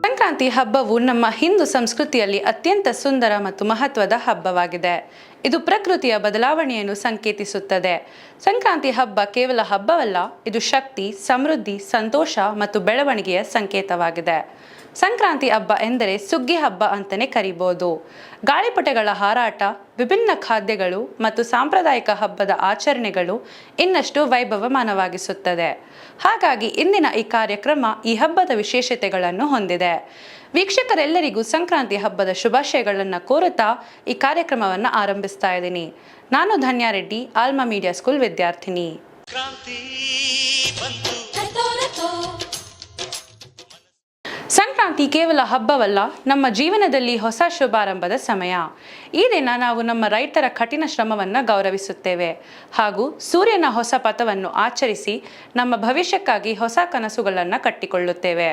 ಸಂಕ್ರಾಂತಿ ಹಬ್ಬವು ನಮ್ಮ ಹಿಂದೂ ಸಂಸ್ಕೃತಿಯಲ್ಲಿ ಅತ್ಯಂತ ಸುಂದರ ಮತ್ತು ಮಹತ್ವದ ಹಬ್ಬವಾಗಿದೆ. ಇದು ಪ್ರಕೃತಿಯ ಬದಲಾವಣೆಯನ್ನು ಸಂಕೇತಿಸುತ್ತದೆ. ಸಂಕ್ರಾಂತಿ ಹಬ್ಬ ಕೇವಲ ಹಬ್ಬವಲ್ಲ, ಇದು ಶಕ್ತಿ, ಸಮೃದ್ಧಿ, ಸಂತೋಷ ಮತ್ತು ಬೆಳವಣಿಗೆಯ ಸಂಕೇತವಾಗಿದೆ. ಸಂಕ್ರಾಂತಿ ಹಬ್ಬ ಎಂದರೆ ಸುಗ್ಗಿ ಹಬ್ಬ ಅಂತಲೇ ಕರಿಬೋದು. ಗಾಳಿಪಟಗಳ ಹಾರಾಟ, ವಿಭಿನ್ನ ಖಾದ್ಯಗಳು ಮತ್ತು ಸಾಂಪ್ರದಾಯಿಕ ಹಬ್ಬದ ಆಚರಣೆಗಳು ಇನ್ನಷ್ಟು ವೈಭವಮಾನವಾಗಿಸುತ್ತದೆ. ಹಾಗಾಗಿ ಇಂದಿನ ಈ ಕಾರ್ಯಕ್ರಮ ಈ ಹಬ್ಬದ ವಿಶೇಷತೆಗಳನ್ನು ಹೊಂದಿದೆ. ವೀಕ್ಷಕರೆಲ್ಲರಿಗೂ ಸಂಕ್ರಾಂತಿ ಹಬ್ಬದ ಶುಭಾಶಯಗಳನ್ನು ಕೋರುತ್ತಾ ಈ ಕಾರ್ಯಕ್ರಮವನ್ನು ಆರಂಭಿಸ್ತಾ ಇದ್ದೀನಿ. ನಾನು ಧನ್ಯಾರೆಡ್ಡಿ ಆಲ್ಮಾ ಮೀಡಿಯಾ ಸ್ಕೂಲ್ ವಿದ್ಯಾರ್ಥಿನಿ. ಸಂಕ್ರಾಂತಿ ಕೇವಲ ಹಬ್ಬವಲ್ಲ, ನಮ್ಮ ಜೀವನದಲ್ಲಿ ಹೊಸ ಶುಭಾರಂಭದ ಸಮಯ. ಈ ದಿನ ನಾವು ನಮ್ಮ ರೈತರ ಕಠಿಣ ಶ್ರಮವನ್ನು ಗೌರವಿಸುತ್ತೇವೆ. ಹಾಗೂ ಸೂರ್ಯನ ಹೊಸ ಪಥವನ್ನು ಆಚರಿಸಿ ನಮ್ಮ ಭವಿಷ್ಯಕ್ಕಾಗಿ ಹೊಸ ಕನಸುಗಳನ್ನು ಕಟ್ಟಿಕೊಳ್ಳುತ್ತೇವೆ.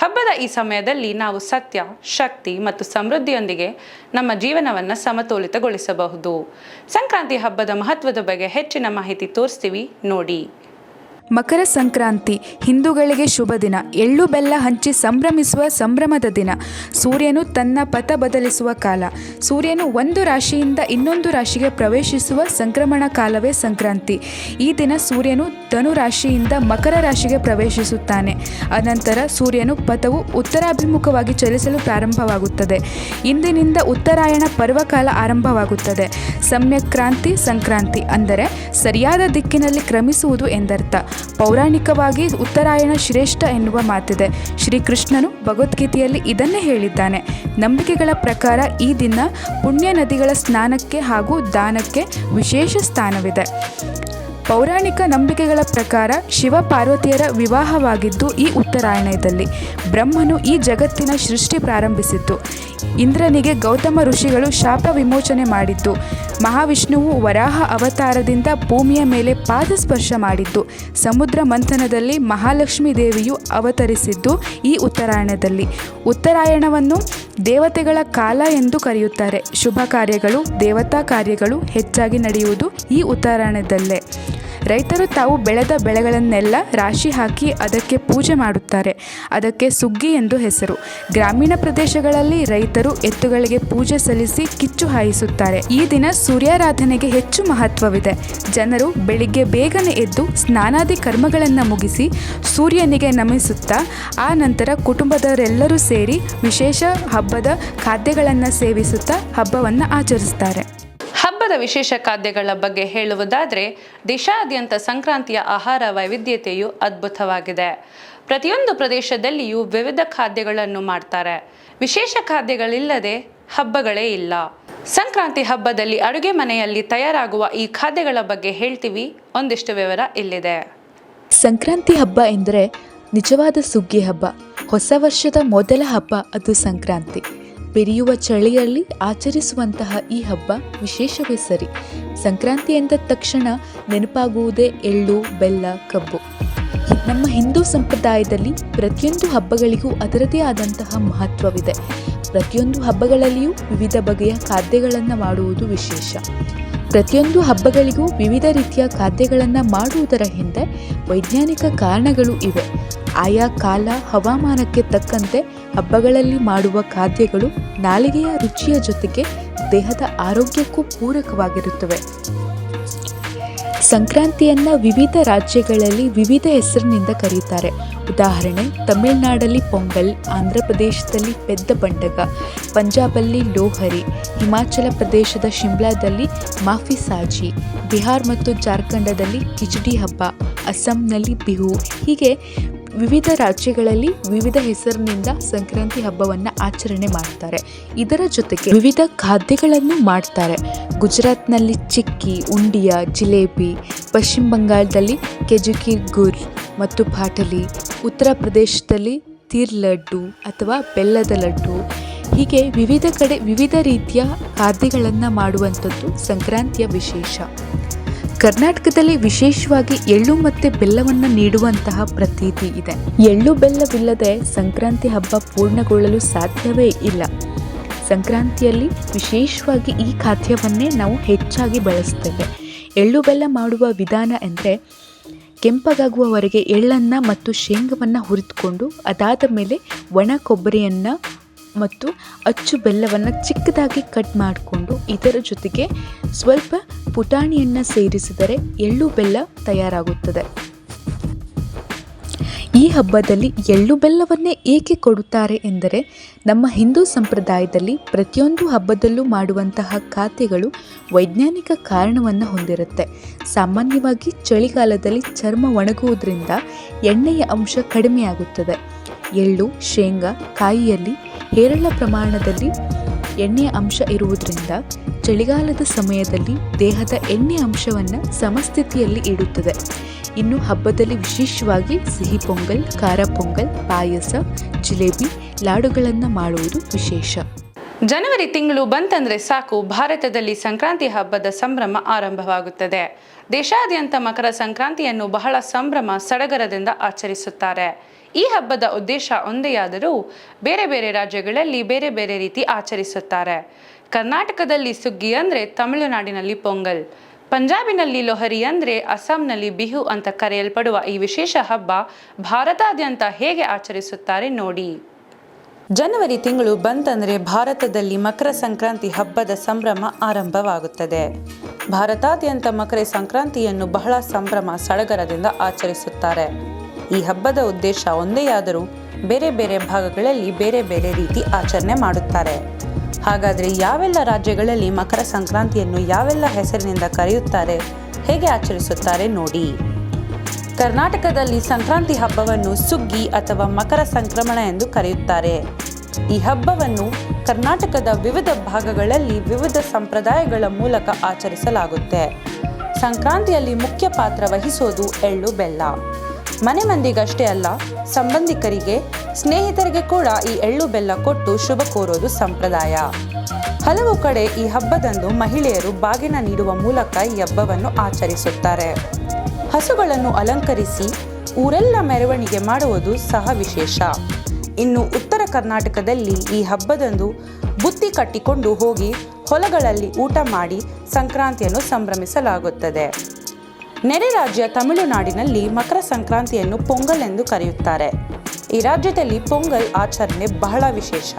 ಹಬ್ಬದ ಈ ಸಮಯದಲ್ಲಿ ನಾವು ಸತ್ಯ, ಶಕ್ತಿ ಮತ್ತು ಸಮೃದ್ಧಿಯೊಂದಿಗೆ ನಮ್ಮ ಜೀವನವನ್ನು ಸಮತೋಲಿತಗೊಳಿಸಬಹುದು. ಸಂಕ್ರಾಂತಿ ಹಬ್ಬದ ಮಹತ್ವದ ಬಗ್ಗೆ ಹೆಚ್ಚಿನ ಮಾಹಿತಿ ತೋರಿಸ್ತೀವಿ, ನೋಡಿ. ಮಕರ ಸಂಕ್ರಾಂತಿ, ಹಿಂದೂಗಳಿಗೆ ಶುಭ ದಿನ. ಎಳ್ಳು ಬೆಲ್ಲ ಹಂಚಿ ಸಂಭ್ರಮಿಸುವ ಸಂಭ್ರಮದ ದಿನ. ಸೂರ್ಯನು ತನ್ನ ಪಥ ಬದಲಿಸುವ ಕಾಲ. ಸೂರ್ಯನು ಒಂದು ರಾಶಿಯಿಂದ ಇನ್ನೊಂದು ರಾಶಿಗೆ ಪ್ರವೇಶಿಸುವ ಸಂಕ್ರಮಣ ಕಾಲವೇ ಸಂಕ್ರಾಂತಿ. ಈ ದಿನ ಸೂರ್ಯನು ಧನು ರಾಶಿಯಿಂದ ಮಕರ ರಾಶಿಗೆ ಪ್ರವೇಶಿಸುತ್ತಾನೆ. ಅನಂತರ ಸೂರ್ಯನು ಪಥವು ಉತ್ತರಾಭಿಮುಖವಾಗಿ ಚಲಿಸಲು ಪ್ರಾರಂಭವಾಗುತ್ತದೆ. ಇಂದಿನಿಂದ ಉತ್ತರಾಯಣ ಪರ್ವಕಾಲ ಆರಂಭವಾಗುತ್ತದೆ. ಸಮ್ಯಕ್ರಾಂತಿ ಸಂಕ್ರಾಂತಿ ಅಂದರೆ ಸರಿಯಾದ ದಿಕ್ಕಿನಲ್ಲಿ ಕ್ರಮಿಸುವುದು ಎಂದರ್ಥ. ಪೌರಾಣಿಕವಾಗಿ ಉತ್ತರಾಯಣ ಶ್ರೇಷ್ಠ ಎನ್ನುವ ಮಾತಿದೆ. ಶ್ರೀಕೃಷ್ಣನು ಭಗವದ್ಗೀತೆಯಲ್ಲಿ ಇದನ್ನೇ ಹೇಳಿದ್ದಾನೆ. ನಂಬಿಕೆಗಳ ಪ್ರಕಾರ ಈ ದಿನ ಪುಣ್ಯ ನದಿಗಳ ಸ್ನಾನಕ್ಕೆ ಹಾಗೂ ದಾನಕ್ಕೆ ವಿಶೇಷ ಸ್ಥಾನವಿದೆ. ಪೌರಾಣಿಕ ನಂಬಿಕೆಗಳ ಪ್ರಕಾರ ಶಿವ ಪಾರ್ವತಿಯರ ವಿವಾಹವಾಗಿದ್ದು ಈ ಉತ್ತರಾಯಣದಲ್ಲಿ ಬ್ರಹ್ಮನು ಈ ಜಗತ್ತಿನ ಸೃಷ್ಟಿ ಪ್ರಾರಂಭಿಸಿದ್ದು. ಇಂದ್ರನಿಗೆ ಗೌತಮ ಋಷಿಗಳು ಶಾಪ ವಿಮೋಚನೆ ಮಾಡಿದ್ದು. ಮಹಾವಿಷ್ಣುವು ವರಾಹ ಅವತಾರದಿಂದ ಭೂಮಿಯ ಮೇಲೆ ಪಾದಸ್ಪರ್ಶ ಮಾಡಿದ್ದು. ಸಮುದ್ರ ಮಂಥನದಲ್ಲಿ ಮಹಾಲಕ್ಷ್ಮೀ ದೇವಿಯು ಅವತರಿಸಿದ್ದು ಈ ಉತ್ತರಾಯಣದಲ್ಲಿ. ಉತ್ತರಾಯಣವನ್ನು ದೇವತೆಗಳ ಕಾಲ ಎಂದು ಕರೆಯುತ್ತಾರೆ. ಶುಭ ಕಾರ್ಯಗಳು, ದೇವತಾ ಕಾರ್ಯಗಳು ಹೆಚ್ಚಾಗಿ ನಡೆಯುವುದು ಈ ಉತ್ತರಾಯಣದಲ್ಲೇ. ರೈತರು ತಾವು ಬೆಳೆದ ಬೆಳೆಗಳನ್ನೆಲ್ಲ ರಾಶಿ ಹಾಕಿ ಅದಕ್ಕೆ ಪೂಜೆ ಮಾಡುತ್ತಾರೆ. ಅದಕ್ಕೆ ಸುಗ್ಗಿ ಎಂದು ಹೆಸರು. ಗ್ರಾಮೀಣ ಪ್ರದೇಶಗಳಲ್ಲಿ ರೈತರು ಎತ್ತುಗಳಿಗೆ ಪೂಜೆ ಸಲ್ಲಿಸಿ ಕಿಚ್ಚು ಹಾಯಿಸುತ್ತಾರೆ. ಈ ದಿನ ಸೂರ್ಯಾರಾಧನೆಗೆ ಹೆಚ್ಚು ಮಹತ್ವವಿದೆ. ಜನರು ಬೆಳಿಗ್ಗೆ ಬೇಗನೆ ಎದ್ದು ಸ್ನಾನಾದಿ ಕರ್ಮಗಳನ್ನು ಮುಗಿಸಿ ಸೂರ್ಯನಿಗೆ ನಮಿಸುತ್ತಾ, ಆ ನಂತರ ಕುಟುಂಬದವರೆಲ್ಲರೂ ಸೇರಿ ವಿಶೇಷ ಹಬ್ಬದ ಖಾದ್ಯಗಳನ್ನು ಸೇವಿಸುತ್ತಾ ಹಬ್ಬವನ್ನು ಆಚರಿಸ್ತಾರೆ. ಹಬ್ಬದ ವಿಶೇಷ ಖಾದ್ಯಗಳ ಬಗ್ಗೆ ಹೇಳುವುದಾದರೆ, ದೇಶಾದ್ಯಂತ ಸಂಕ್ರಾಂತಿಯ ಆಹಾರ ವೈವಿಧ್ಯತೆಯು ಅದ್ಭುತವಾಗಿದೆ. ಪ್ರತಿಯೊಂದು ಪ್ರದೇಶದಲ್ಲಿಯೂ ವಿವಿಧ ಖಾದ್ಯಗಳನ್ನು ಮಾಡ್ತಾರೆ. ವಿಶೇಷ ಖಾದ್ಯಗಳಿಲ್ಲದೆ ಹಬ್ಬಗಳೇ ಇಲ್ಲ. ಸಂಕ್ರಾಂತಿ ಹಬ್ಬದಲ್ಲಿ ಅಡುಗೆ ಮನೆಯಲ್ಲಿ ತಯಾರಾಗುವ ಈ ಖಾದ್ಯಗಳ ಬಗ್ಗೆ ಹೇಳ್ತೀವಿ. ಒಂದಿಷ್ಟು ವಿವರ ಇಲ್ಲಿದೆ. ಸಂಕ್ರಾಂತಿ ಹಬ್ಬ ಎಂದರೆ ನಿಜವಾದ ಸುಗ್ಗಿ ಹಬ್ಬ. ಹೊಸ ವರ್ಷದ ಮೊದಲ ಹಬ್ಬ ಅದು ಸಂಕ್ರಾಂತಿ. ಬೆರೆಯುವ ಚಳಿಯಲ್ಲಿ ಆಚರಿಸುವಂತಹ ಈ ಹಬ್ಬ ವಿಶೇಷವೇ ಸರಿ. ಸಂಕ್ರಾಂತಿ ಎಂದ ತಕ್ಷಣ ನೆನಪಾಗುವುದೇ ಎಳ್ಳು, ಬೆಲ್ಲ, ಕಬ್ಬು. ನಮ್ಮ ಹಿಂದೂ ಸಂಪ್ರದಾಯದಲ್ಲಿ ಪ್ರತಿಯೊಂದು ಹಬ್ಬಗಳಿಗೂ ಅದರದೇ ಆದಂತಹ ಮಹತ್ವವಿದೆ. ಪ್ರತಿಯೊಂದು ಹಬ್ಬಗಳಲ್ಲಿಯೂ ವಿವಿಧ ಬಗೆಯ ಖಾದ್ಯಗಳನ್ನು ಮಾಡುವುದು ವಿಶೇಷ. ಪ್ರತಿಯೊಂದು ಹಬ್ಬಗಳಿಗೂ ವಿವಿಧ ರೀತಿಯ ಖಾದ್ಯಗಳನ್ನು ಮಾಡುವುದರ ಹಿಂದೆ ವೈಜ್ಞಾನಿಕ ಕಾರಣಗಳು ಇವೆ. ಆಯಾ ಕಾಲ ಹವಾಮಾನಕ್ಕೆ ತಕ್ಕಂತೆ ಹಬ್ಬಗಳಲ್ಲಿ ಮಾಡುವ ಖಾದ್ಯಗಳು ನಾಲಿಗೆಯ ರುಚಿಯ ಜೊತೆಗೆ ದೇಹದ ಆರೋಗ್ಯಕ್ಕೂ ಪೂರಕವಾಗಿರುತ್ತವೆ. ಸಂಕ್ರಾಂತಿಯನ್ನ ವಿವಿಧ ರಾಜ್ಯಗಳಲ್ಲಿ ವಿವಿಧ ಹೆಸರಿನಿಂದ ಕರೆಯುತ್ತಾರೆ. ಉದಾಹರಣೆ, ತಮಿಳುನಾಡಲ್ಲಿ ಪೊಂಗಲ್ ಆಂಧ್ರ ಪ್ರದೇಶದಲ್ಲಿ ಪೆದ್ದ ಪಂಡಗ ಪಂಜಾಬಲ್ಲಿ ಲೋಹರಿ, ಹಿಮಾಚಲ ಪ್ರದೇಶದ ಶಿಮ್ಲಾದಲ್ಲಿ ಮಾಫಿ ಸಾಜಿ, ಬಿಹಾರ್ ಮತ್ತು ಜಾರ್ಖಂಡದಲ್ಲಿ ಕಿಚಡಿ ಹಬ್ಬ, ಅಸ್ಸಾಂನಲ್ಲಿ ಬಿಹು, ಹೀಗೆ ವಿವಿಧ ರಾಜ್ಯಗಳಲ್ಲಿ ವಿವಿಧ ಹೆಸರಿನಿಂದ ಸಂಕ್ರಾಂತಿ ಹಬ್ಬವನ್ನು ಆಚರಣೆ ಮಾಡ್ತಾರೆ. ಇದರ ಜೊತೆಗೆ ವಿವಿಧ ಖಾದ್ಯಗಳನ್ನು ಮಾಡ್ತಾರೆ. ಗುಜರಾತ್ನಲ್ಲಿ ಚಿಕ್ಕಿ, ಉಂಡಿಯ, ಜಿಲೇಬಿ, ಪಶ್ಚಿಮ ಬಂಗಾಳದಲ್ಲಿ ಕೆಜುಕಿ ಗುರ್ ಮತ್ತು ಪಾಟಲಿ, ಉತ್ತರ ಪ್ರದೇಶದಲ್ಲಿ ತೀರ್ ಲಡ್ಡು ಅಥವಾ ಬೆಲ್ಲದ ಲಡ್ಡು. ಹೀಗೆ ವಿವಿಧ ಕಡೆ ವಿವಿಧ ರೀತಿಯ ಖಾದ್ಯಗಳನ್ನು ಮಾಡುವಂಥದ್ದು ಸಂಕ್ರಾಂತಿಯ ವಿಶೇಷ. ಕರ್ನಾಟಕದಲ್ಲಿ ವಿಶೇಷವಾಗಿ ಎಳ್ಳು ಮತ್ತು ಬೆಲ್ಲವನ್ನು ನೀಡುವಂತಹ ಪ್ರತೀತಿ ಇದೆ. ಎಳ್ಳು ಬೆಲ್ಲವಿಲ್ಲದೆ ಸಂಕ್ರಾಂತಿ ಹಬ್ಬ ಪೂರ್ಣಗೊಳ್ಳಲು ಸಾಧ್ಯವೇ ಇಲ್ಲ. ಸಂಕ್ರಾಂತಿಯಲ್ಲಿ ವಿಶೇಷವಾಗಿ ಈ ಖಾದ್ಯವನ್ನೇ ನಾವು ಹೆಚ್ಚಾಗಿ ಬಳಸ್ತೇವೆ. ಎಳ್ಳು ಬೆಲ್ಲ ಮಾಡುವ ವಿಧಾನ ಎಂದರೆ ಕೆಂಪಗಾಗುವವರೆಗೆ ಎಳ್ಳನ್ನು ಮತ್ತು ಶೇಂಗವನ್ನು ಹುರಿದುಕೊಂಡು ಅದಾದ ಮೇಲೆ ಒಣ ಕೊಬ್ಬರಿಯನ್ನು ಮತ್ತು ಅಚ್ಚು ಬೆಲ್ಲವನ್ನು ಚಿಕ್ಕದಾಗಿ ಕಟ್ ಮಾಡಿಕೊಂಡು ಇದರ ಜೊತೆಗೆ ಸ್ವಲ್ಪ ಪುಟಾಣಿಯನ್ನು ಸೇರಿಸಿದರೆ ಎಳ್ಳು ಬೆಲ್ಲ ತಯಾರಾಗುತ್ತದೆ. ಈ ಹಬ್ಬದಲ್ಲಿ ಎಳ್ಳು ಬೆಲ್ಲವನ್ನೇ ಏಕೆ ಕೊಡುತ್ತಾರೆ ಎಂದರೆ ನಮ್ಮ ಹಿಂದೂ ಸಂಪ್ರದಾಯದಲ್ಲಿ ಪ್ರತಿಯೊಂದು ಹಬ್ಬದಲ್ಲೂ ಮಾಡುವಂತಹ ಖಾತೆಗಳು ವೈಜ್ಞಾನಿಕ ಕಾರಣವನ್ನು ಹೊಂದಿರುತ್ತೆ. ಸಾಮಾನ್ಯವಾಗಿ ಚಳಿಗಾಲದಲ್ಲಿ ಚರ್ಮ ಒಣಗುವುದರಿಂದ ಎಣ್ಣೆಯ ಅಂಶ ಕಡಿಮೆಯಾಗುತ್ತದೆ. ಎಳ್ಳು, ಶೇಂಗಾ, ಕಾಯಿಯಲ್ಲಿ ಹೇರಳ ಪ್ರಮಾಣದಲ್ಲಿ ಎಣ್ಣೆಯ ಅಂಶ ಇರುವುದರಿಂದ ಚಳಿಗಾಲದ ಸಮಯದಲ್ಲಿ ದೇಹದ ಎಣ್ಣೆ ಅಂಶವನ್ನು ಸಮಸ್ಥಿತಿಯಲ್ಲಿ ಇಡುತ್ತದೆ. ಇನ್ನು ಹಬ್ಬದಲ್ಲಿ ವಿಶೇಷವಾಗಿ ಸಿಹಿ ಪೊಂಗಲ್, ಖಾರ ಪೊಂಗಲ್, ಪಾಯಸ, ಜಿಲೇಬಿ, ಲಾಡುಗಳನ್ನು ಮಾಡುವುದು ವಿಶೇಷ. ಜನವರಿ ತಿಂಗಳು ಬಂತಂದ್ರೆ ಸಾಕು ಭಾರತದಲ್ಲಿ ಸಂಕ್ರಾಂತಿ ಹಬ್ಬದ ಸಂಭ್ರಮ ಆರಂಭವಾಗುತ್ತದೆ. ದೇಶಾದ್ಯಂತ ಮಕರ ಸಂಕ್ರಾಂತಿಯನ್ನು ಬಹಳ ಸಂಭ್ರಮ, ಸಡಗರದಿಂದ ಆಚರಿಸುತ್ತಾರೆ. ಈ ಹಬ್ಬದ ಉದ್ದೇಶ ಒಂದೇ ಆದರೂ ಬೇರೆ ಬೇರೆ ರಾಜ್ಯಗಳಲ್ಲಿ ಬೇರೆ ಬೇರೆ ರೀತಿ ಆಚರಿಸುತ್ತಾರೆ. ಕರ್ನಾಟಕದಲ್ಲಿ ಸುಗ್ಗಿ ಅಂದರೆ ತಮಿಳುನಾಡಿನಲ್ಲಿ ಪೊಂಗಲ್, ಪಂಜಾಬಿನಲ್ಲಿ ಲೊಹರಿ ಅಂದರೆ ಅಸ್ಸಾಂನಲ್ಲಿ ಬಿಹು ಅಂತ ಕರೆಯಲ್ಪಡುವ ಈ ವಿಶೇಷ ಹಬ್ಬ ಭಾರತಾದ್ಯಂತ ಹೇಗೆ ಆಚರಿಸುತ್ತಾರೆ ನೋಡಿ. ಜನವರಿ ತಿಂಗಳು ಬಂತಂದರೆ ಭಾರತದಲ್ಲಿ ಮಕರ ಸಂಕ್ರಾಂತಿ ಹಬ್ಬದ ಸಂಭ್ರಮ ಆರಂಭವಾಗುತ್ತದೆ. ಭಾರತಾದ್ಯಂತ ಮಕರ ಸಂಕ್ರಾಂತಿಯನ್ನು ಬಹಳ ಸಂಭ್ರಮ, ಸಡಗರದಿಂದ ಆಚರಿಸುತ್ತಾರೆ. ಈ ಹಬ್ಬದ ಉದ್ದೇಶ ಒಂದೇ ಆದರೂ ಬೇರೆ ಬೇರೆ ಭಾಗಗಳಲ್ಲಿ ಬೇರೆ ಬೇರೆ ರೀತಿ ಆಚರಣೆ ಮಾಡುತ್ತಾರೆ. ಹಾಗಾದರೆ ಯಾವೆಲ್ಲ ರಾಜ್ಯಗಳಲ್ಲಿ ಮಕರ ಸಂಕ್ರಾಂತಿಯನ್ನು ಯಾವೆಲ್ಲ ಹೆಸರಿನಿಂದ ಕರೆಯುತ್ತಾರೆ, ಹೇಗೆ ಆಚರಿಸುತ್ತಾರೆ ನೋಡಿ. ಕರ್ನಾಟಕದಲ್ಲಿ ಸಂಕ್ರಾಂತಿ ಹಬ್ಬವನ್ನು ಸುಗ್ಗಿ ಅಥವಾ ಮಕರ ಸಂಕ್ರಮಣ ಎಂದು ಕರೆಯುತ್ತಾರೆ. ಈ ಹಬ್ಬವನ್ನು ಕರ್ನಾಟಕದ ವಿವಿಧ ಭಾಗಗಳಲ್ಲಿ ವಿವಿಧ ಸಂಪ್ರದಾಯಗಳ ಮೂಲಕ ಆಚರಿಸಲಾಗುತ್ತೆ. ಸಂಕ್ರಾಂತಿಯಲ್ಲಿ ಮುಖ್ಯ ಪಾತ್ರ ವಹಿಸೋದು ಎಳ್ಳು ಬೆಲ್ಲ. ಮನೆ ಮಂದಿಗಷ್ಟೇ ಅಲ್ಲ, ಸಂಬಂಧಿಕರಿಗೆ, ಸ್ನೇಹಿತರಿಗೆ ಕೂಡ ಈ ಎಳ್ಳು ಬೆಲ್ಲ ಕೊಟ್ಟು ಶುಭ ಕೋರೋದು ಸಂಪ್ರದಾಯ. ಹಲವು ಕಡೆ ಈ ಹಬ್ಬದಂದು ಮಹಿಳೆಯರು ಬಾಗಿನ ನೀಡುವ ಮೂಲಕ ಈ ಹಬ್ಬವನ್ನು ಆಚರಿಸುತ್ತಾರೆ. ಹಸುಗಳನ್ನು ಅಲಂಕರಿಸಿ ಊರೆಲ್ಲ ಮೆರವಣಿಗೆ ಮಾಡುವುದು ಸಹ ವಿಶೇಷ. ಇನ್ನು ಉತ್ತರ ಕರ್ನಾಟಕದಲ್ಲಿ ಈ ಹಬ್ಬದಂದು ಬುತ್ತಿ ಕಟ್ಟಿಕೊಂಡು ಹೋಗಿ ಹೊಲಗಳಲ್ಲಿ ಊಟ ಮಾಡಿ ಸಂಕ್ರಾಂತಿಯನ್ನು ಸಂಭ್ರಮಿಸಲಾಗುತ್ತದೆ. ನೆರೆ ರಾಜ್ಯ ತಮಿಳುನಾಡಿನಲ್ಲಿ ಮಕರ ಸಂಕ್ರಾಂತಿಯನ್ನು ಪೊಂಗಲ್ ಎಂದು ಕರೆಯುತ್ತಾರೆ. ಈ ರಾಜ್ಯದಲ್ಲಿ ಪೊಂಗಲ್ ಆಚರಣೆ ಬಹಳ ವಿಶೇಷ.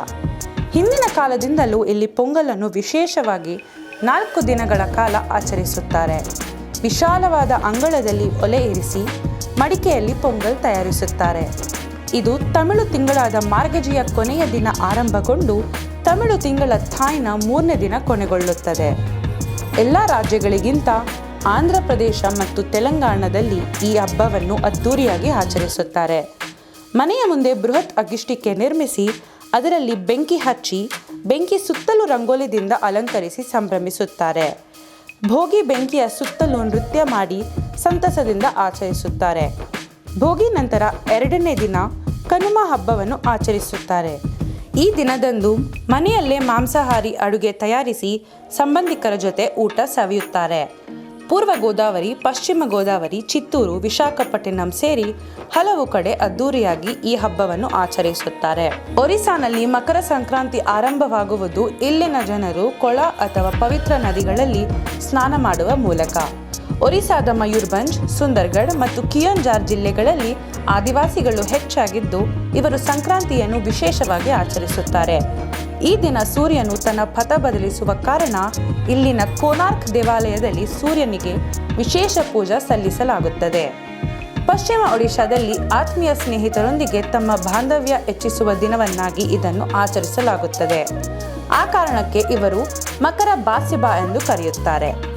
ಹಿಂದಿನ ಕಾಲದಿಂದಲೂ ಇಲ್ಲಿ ಪೊಂಗಲನ್ನು ವಿಶೇಷವಾಗಿ ನಾಲ್ಕು ದಿನಗಳ ಕಾಲ ಆಚರಿಸುತ್ತಾರೆ. ವಿಶಾಲವಾದ ಅಂಗಳದಲ್ಲಿ ಒಲೆ ಇರಿಸಿ ಮಡಿಕೆಯಲ್ಲಿ ಪೊಂಗಲ್ ತಯಾರಿಸುತ್ತಾರೆ. ಇದು ತಮಿಳು ತಿಂಗಳಾದ ಮಾರ್ಗಜಿಯ ಕೊನೆಯ ದಿನ ಆರಂಭಗೊಂಡು ತಮಿಳು ತಿಂಗಳ ಥಾಯ್ನ ಮೂರನೇ ದಿನ ಕೊನೆಗೊಳ್ಳುತ್ತದೆ. ಎಲ್ಲ ರಾಜ್ಯಗಳಿಗಿಂತ ಆಂಧ್ರ ಪ್ರದೇಶ ಮತ್ತು ತೆಲಂಗಾಣದಲ್ಲಿ ಈ ಹಬ್ಬವನ್ನು ಅದ್ದೂರಿಯಾಗಿ ಆಚರಿಸುತ್ತಾರೆ. ಮನೆಯ ಮುಂದೆ ಬೃಹತ್ ಅಗಿಷ್ಟಿಕೆ ನಿರ್ಮಿಸಿ, ಅದರಲ್ಲಿ ಬೆಂಕಿ ಹಚ್ಚಿ, ಬೆಂಕಿ ಸುತ್ತಲೂ ರಂಗೋಲಿದಿಂದ ಅಲಂಕರಿಸಿ ಸಂಭ್ರಮಿಸುತ್ತಾರೆ. ಭೋಗಿ ಬೆಂಕಿಯ ಸುತ್ತಲೂ ನೃತ್ಯ ಮಾಡಿ ಸಂತಸದಿಂದ ಆಚರಿಸುತ್ತಾರೆ. ಭೋಗಿ ನಂತರ ಎರಡನೇ ದಿನ ಕನುಮ ಹಬ್ಬವನ್ನು ಆಚರಿಸುತ್ತಾರೆ. ಈ ದಿನದಂದು ಮನೆಯಲ್ಲೇ ಮಾಂಸಾಹಾರಿ ಅಡುಗೆ ತಯಾರಿಸಿ ಸಂಬಂಧಿಕರ ಜೊತೆ ಊಟ ಸವಿಯುತ್ತಾರೆ. ಪೂರ್ವ ಗೋದಾವರಿ, ಪಶ್ಚಿಮ ಗೋದಾವರಿ, ಚಿತ್ತೂರು, ವಿಶಾಖಪಟ್ಟಣಂ ಸೇರಿ ಹಲವು ಕಡೆ ಅದ್ದೂರಿಯಾಗಿ ಈ ಹಬ್ಬವನ್ನು ಆಚರಿಸುತ್ತಾರೆ. ಒರಿಸ್ಸಾನಲ್ಲಿ ಮಕರ ಸಂಕ್ರಾಂತಿ ಆರಂಭವಾಗುವುದು ಇಲ್ಲಿನ ಜನರು ಕೊಳ ಅಥವಾ ಪವಿತ್ರ ನದಿಗಳಲ್ಲಿ ಸ್ನಾನ ಮಾಡುವ ಮೂಲಕ. ಒರಿಸ್ಸಾದ ಮಯೂರ್ಭಂಜ್, ಸುಂದರ್ಗಢ್ ಮತ್ತು ಕಿಯೋಂಜಾರ್ ಜಿಲ್ಲೆಗಳಲ್ಲಿ ಆದಿವಾಸಿಗಳು ಹೆಚ್ಚಾಗಿದ್ದು, ಇವರು ಸಂಕ್ರಾಂತಿಯನ್ನು ವಿಶೇಷವಾಗಿ ಆಚರಿಸುತ್ತಾರೆ. ಈ ದಿನ ಸೂರ್ಯನು ತನ್ನ ಪಥ ಬದಲಿಸುವ ಕಾರಣ ಇಲ್ಲಿನ ಕೋನಾರ್ಕ್ ದೇವಾಲಯದಲ್ಲಿ ಸೂರ್ಯನಿಗೆ ವಿಶೇಷ ಪೂಜಾ ಸಲ್ಲಿಸಲಾಗುತ್ತದೆ. ಪಶ್ಚಿಮ ಒಡಿಶಾದಲ್ಲಿ ಆತ್ಮೀಯ ಸ್ನೇಹಿತರೊಂದಿಗೆ ತಮ್ಮ ಬಾಂಧವ್ಯ ಹೆಚ್ಚಿಸುವ ದಿನವನ್ನಾಗಿ ಇದನ್ನು ಆಚರಿಸಲಾಗುತ್ತದೆ. ಆ ಕಾರಣಕ್ಕೆ ಇವರು ಮಕರ ಬಾಸಿಬಾ ಎಂದು ಕರೆಯುತ್ತಾರೆ.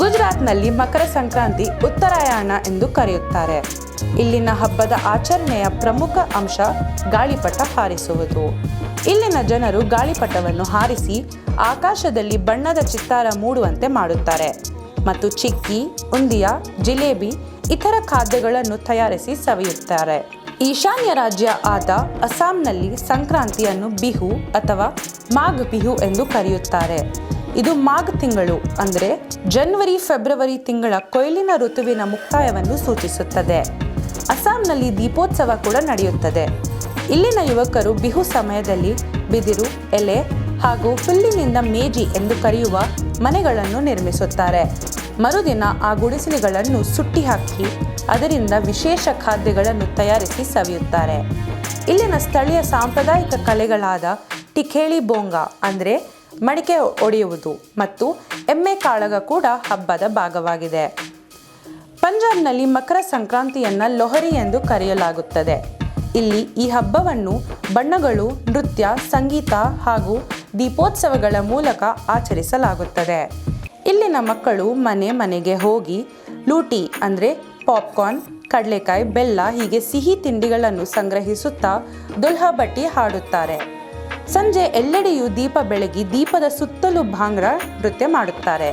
ಗುಜರಾತ್ನಲ್ಲಿ ಮಕರ ಸಂಕ್ರಾಂತಿ ಉತ್ತರಾಯಣ ಎಂದು ಕರೆಯುತ್ತಾರೆ. ಇಲ್ಲಿನ ಹಬ್ಬದ ಆಚರಣೆಯ ಪ್ರಮುಖ ಅಂಶ ಗಾಳಿಪಟ ಹಾರಿಸುವುದು. ಇಲ್ಲಿನ ಜನರು ಗಾಳಿಪಟವನ್ನು ಹಾರಿಸಿ ಆಕಾಶದಲ್ಲಿ ಬಣ್ಣದ ಚಿತ್ತಾರ ಮೂಡುವಂತೆ ಮಾಡುತ್ತಾರೆ. ಮತ್ತು ಚಿಕ್ಕಿ, ಉಂದಿಯ, ಜಿಲೇಬಿ, ಇತರ ಖಾದ್ಯಗಳನ್ನು ತಯಾರಿಸಿ ಸವಿಯುತ್ತಾರೆ. ಈಶಾನ್ಯ ರಾಜ್ಯ ಆದ ಅಸ್ಸಾಂನಲ್ಲಿ ಸಂಕ್ರಾಂತಿಯನ್ನು ಬಿಹು ಅಥವಾ ಮಾಘ್ ಬಿಹು ಎಂದು ಕರೆಯುತ್ತಾರೆ. ಇದು ಮಾಘ ತಿಂಗಳು ಅಂದರೆ ಜನವರಿ ಫೆಬ್ರವರಿ ತಿಂಗಳ ಕೊಯ್ಲಿನ ಋತುವಿನ ಮುಕ್ತಾಯವನ್ನು ಸೂಚಿಸುತ್ತದೆ. ಅಸ್ಸಾಂನಲ್ಲಿ ದೀಪೋತ್ಸವ ಕೂಡ ನಡೆಯುತ್ತದೆ. ಇಲ್ಲಿನ ಯುವಕರು ಬಿಹು ಸಮಯದಲ್ಲಿ ಬಿದಿರು, ಎಲೆ ಹಾಗೂ ಹುಲ್ಲಿನಿಂದ ಮೇಜಿ ಎಂದು ಕರೆಯುವ ಮನೆಗಳನ್ನು ನಿರ್ಮಿಸುತ್ತಾರೆ. ಮರುದಿನ ಆ ಗುಡಿಸಲುಗಳನ್ನು ಸುಟ್ಟಿ ಹಾಕಿ ಅದರಿಂದ ವಿಶೇಷ ಖಾದ್ಯಗಳನ್ನು ತಯಾರಿಸಿ ಸವಿಯುತ್ತಾರೆ. ಇಲ್ಲಿನ ಸ್ಥಳೀಯ ಸಾಂಪ್ರದಾಯಿಕ ಕಲೆಗಳಾದ ಟಿಖೇಳಿ ಬೋಂಗ ಅಂದರೆ ಮಡಿಕೆ ಒಡೆಯುವುದು ಮತ್ತು ಎಮ್ಮೆ ಕಾಳಗ ಕೂಡ ಹಬ್ಬದ ಭಾಗವಾಗಿದೆ. ಪಂಜಾಬ್ನಲ್ಲಿ ಮಕರ ಸಂಕ್ರಾಂತಿಯನ್ನು ಲೊಹರಿ ಎಂದು ಕರೆಯಲಾಗುತ್ತದೆ. ಇಲ್ಲಿ ಈ ಹಬ್ಬವನ್ನು ಬಣ್ಣಗಳು, ನೃತ್ಯ, ಸಂಗೀತ ಹಾಗೂ ದೀಪೋತ್ಸವಗಳ ಮೂಲಕ ಆಚರಿಸಲಾಗುತ್ತದೆ. ಇಲ್ಲಿನ ಮಕ್ಕಳು ಮನೆ ಮನೆಗೆ ಹೋಗಿ ಲೂಟಿ ಅಂದರೆ ಪಾಪ್ಕಾರ್ನ್, ಕಡಲೆಕಾಯಿ, ಬೆಲ್ಲ ಹೀಗೆ ಸಿಹಿ ತಿಂಡಿಗಳನ್ನು ಸಂಗ್ರಹಿಸುತ್ತಾ ದುಲ್ಹಾ ಬಟ್ಟಿ ಹಾಡುತ್ತಾರೆ. ಸಂಜೆ ಎಲ್ಲೆಡೆಯೂ ದೀಪ ಬೆಳಗಿ ದೀಪದ ಸುತ್ತಲೂ ಭಾಂಗ್ರಾ ನೃತ್ಯ ಮಾಡುತ್ತಾರೆ.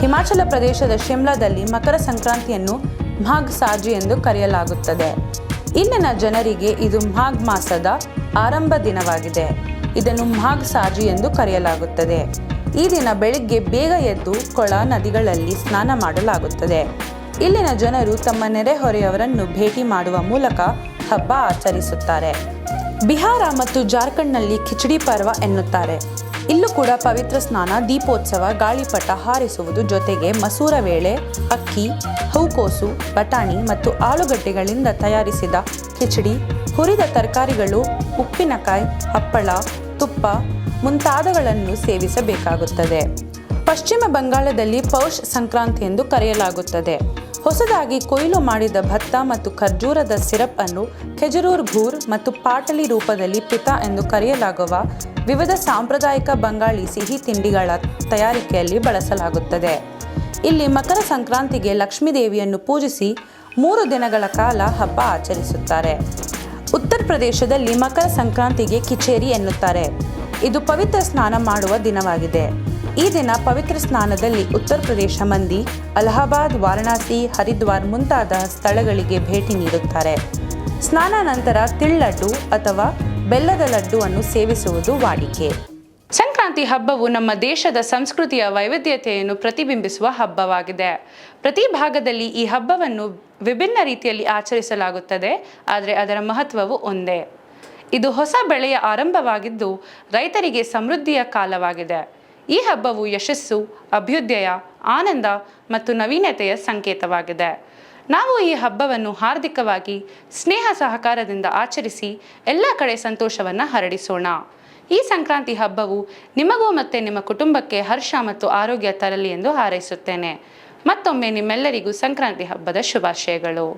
ಹಿಮಾಚಲ ಪ್ರದೇಶದ ಶಿಮ್ಲಾದಲ್ಲಿ ಮಕರ ಸಂಕ್ರಾಂತಿಯನ್ನು ಮಾಘ್ ಸಾಜಿ ಎಂದು ಕರೆಯಲಾಗುತ್ತದೆ. ಇಲ್ಲಿನ ಜನರಿಗೆ ಇದು ಮಾಘ್ ಮಾಸದ ಆರಂಭ ದಿನವಾಗಿದೆ. ಇದನ್ನು ಮಾಘ್ ಸಾಜಿ ಎಂದು ಕರೆಯಲಾಗುತ್ತದೆ. ಈ ದಿನ ಬೆಳಿಗ್ಗೆ ಬೇಗ ಎದ್ದು ಕೊಳ ನದಿಗಳಲ್ಲಿ ಸ್ನಾನ ಮಾಡಲಾಗುತ್ತದೆ. ಇಲ್ಲಿನ ಜನರು ತಮ್ಮ ನೆರೆಹೊರೆಯವರನ್ನು ಭೇಟಿ ಮಾಡುವ ಮೂಲಕ ಹಬ್ಬ ಆಚರಿಸುತ್ತಾರೆ. ಬಿಹಾರ ಮತ್ತು ಜಾರ್ಖಂಡ್ನಲ್ಲಿ ಖಿಚಡಿ ಪರ್ವ ಎನ್ನುತ್ತಾರೆ. ಇಲ್ಲೂ ಕೂಡ ಪವಿತ್ರ ಸ್ನಾನ, ದೀಪೋತ್ಸವ, ಗಾಳಿಪಟ ಹಾರಿಸುವುದು ಜೊತೆಗೆ ಮಸೂರ ವೇಳೆ ಅಕ್ಕಿ, ಹೂಕೋಸು, ಬಟಾಣಿ ಮತ್ತು ಆಲೂಗಡ್ಡೆಗಳಿಂದ ತಯಾರಿಸಿದ ಖಿಚಡಿ ಹುರಿದ ತರಕಾರಿಗಳು, ಉಪ್ಪಿನಕಾಯಿ, ಹಪ್ಪಳ, ತುಪ್ಪ ಮುಂತಾದಗಳನ್ನು ಸೇವಿಸಬೇಕಾಗುತ್ತದೆ. ಪಶ್ಚಿಮ ಬಂಗಾಳದಲ್ಲಿ ಪೌಷ್ ಸಂಕ್ರಾಂತಿ ಎಂದು ಕರೆಯಲಾಗುತ್ತದೆ. ಹೊಸದಾಗಿ ಕೊಯ್ಲು ಮಾಡಿದ ಭತ್ತ ಮತ್ತು ಖರ್ಜೂರದ ಸಿರಪ್ ಅನ್ನು ಖೆಜರೂರ್ ಘೂರ್ ಮತ್ತು ಪಾಟಲಿ ರೂಪದಲ್ಲಿ ಪಿತಾ ಎಂದು ಕರೆಯಲಾಗುವ ವಿವಿಧ ಸಾಂಪ್ರದಾಯಿಕ ಬಂಗಾಳಿ ಸಿಹಿ ತಿಂಡಿಗಳ ತಯಾರಿಕೆಯಲ್ಲಿ ಬಳಸಲಾಗುತ್ತದೆ. ಇಲ್ಲಿ ಮಕರ ಸಂಕ್ರಾಂತಿಗೆ ಲಕ್ಷ್ಮೀ ದೇವಿಯನ್ನು ಪೂಜಿಸಿ ಮೂರು ದಿನಗಳ ಕಾಲ ಹಬ್ಬ ಆಚರಿಸುತ್ತಾರೆ. ಉತ್ತರ ಪ್ರದೇಶದಲ್ಲಿ ಮಕರ ಸಂಕ್ರಾಂತಿಗೆ ಕಿಚೇರಿ ಎನ್ನುತ್ತಾರೆ. ಇದು ಪವಿತ್ರ ಸ್ನಾನ ಮಾಡುವ ದಿನವಾಗಿದೆ. ಈ ದಿನ ಪವಿತ್ರ ಸ್ನಾನದಲ್ಲಿ ಉತ್ತರ ಪ್ರದೇಶ ಮಂದಿ, ಅಲಹಾಬಾದ್, ವಾರಣಾಸಿ, ಹರಿದ್ವಾರ್ ಮುಂತಾದ ಸ್ಥಳಗಳಿಗೆ ಭೇಟಿ ನೀಡುತ್ತಾರೆ. ಸ್ನಾನ ನಂತರ ತಿಳ್ಳಡ್ಡು ಅಥವಾ ಬೆಲ್ಲದ ಲಡ್ಡುವನ್ನು ಸೇವಿಸುವುದು ವಾಡಿಕೆ. ಸಂಕ್ರಾಂತಿ ಹಬ್ಬವು ನಮ್ಮ ದೇಶದ ಸಂಸ್ಕೃತಿಯ ವೈವಿಧ್ಯತೆಯನ್ನು ಪ್ರತಿಬಿಂಬಿಸುವ ಹಬ್ಬವಾಗಿದೆ. ಪ್ರತಿ ಭಾಗದಲ್ಲಿ ಈ ಹಬ್ಬವನ್ನು ವಿಭಿನ್ನ ರೀತಿಯಲ್ಲಿ ಆಚರಿಸಲಾಗುತ್ತದೆ, ಆದರೆ ಅದರ ಮಹತ್ವವು ಒಂದೇ. ಇದು ಹೊಸ ಬೆಳೆಯ ಆರಂಭವಾಗಿದ್ದು ರೈತರಿಗೆ ಸಮೃದ್ಧಿಯ ಕಾಲವಾಗಿದೆ. ಈ ಹಬ್ಬವು ಯಶಸ್ಸು, ಅಭ್ಯುದಯ, ಆನಂದ ಮತ್ತು ನವೀನತೆಯ ಸಂಕೇತವಾಗಿದೆ. ನಾವು ಈ ಹಬ್ಬವನ್ನು ಹಾರ್ದಿಕವಾಗಿ ಸ್ನೇಹ ಸಹಕಾರದಿಂದ ಆಚರಿಸಿ ಎಲ್ಲ ಕಡೆ ಸಂತೋಷವನ್ನು ಹರಡಿಸೋಣ. ಈ ಸಂಕ್ರಾಂತಿ ಹಬ್ಬವು ನಿಮಗೂ ಮತ್ತು ನಿಮ್ಮ ಕುಟುಂಬಕ್ಕೆ ಹರ್ಷ ಮತ್ತು ಆರೋಗ್ಯ ತರಲಿ ಎಂದು ಹಾರೈಸುತ್ತೇನೆ. ಮತ್ತೊಮ್ಮೆ ನಿಮ್ಮೆಲ್ಲರಿಗೂ ಸಂಕ್ರಾಂತಿ ಹಬ್ಬದ ಶುಭಾಶಯಗಳು.